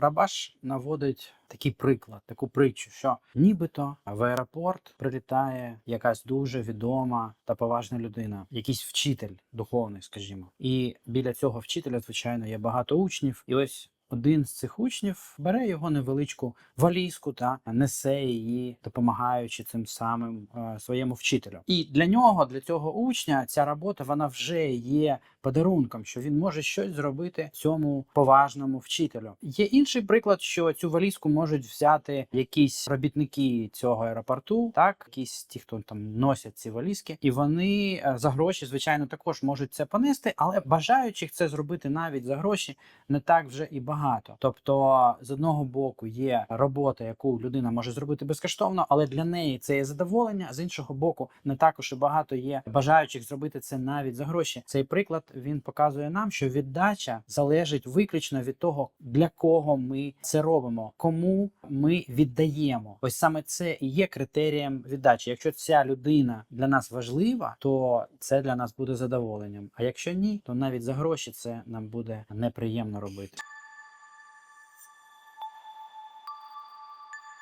Рабаш наводить такий приклад, таку притчу, що нібито в аеропорт прилітає якась дуже відома та поважна людина, якийсь вчитель духовний, скажімо. І біля цього вчителя, звичайно, є багато учнів. І ось один з цих учнів бере його невеличку валізку та несе її, допомагаючи цим самим е, своєму вчителю. І для нього, для цього учня, ця робота вона вже є подарунком, що він може щось зробити цьому поважному вчителю. Є інший приклад, що цю валізку можуть взяти якісь робітники цього аеропорту, так якісь ті, хто там носять ці валізки, і вони е, за гроші, звичайно, також можуть це понести, але бажаючих це зробити навіть за гроші не так вже і багато. Тобто, з одного боку є робота, яку людина може зробити безкоштовно, але для неї це є задоволення. З іншого боку, не також багато є бажаючих зробити це навіть за гроші. Цей приклад він показує нам, що віддача залежить виключно від того, для кого ми це робимо, кому ми віддаємо. Ось саме це і є критерієм віддачі. Якщо ця людина для нас важлива, то це для нас буде задоволенням. А якщо ні, то навіть за гроші це нам буде неприємно робити.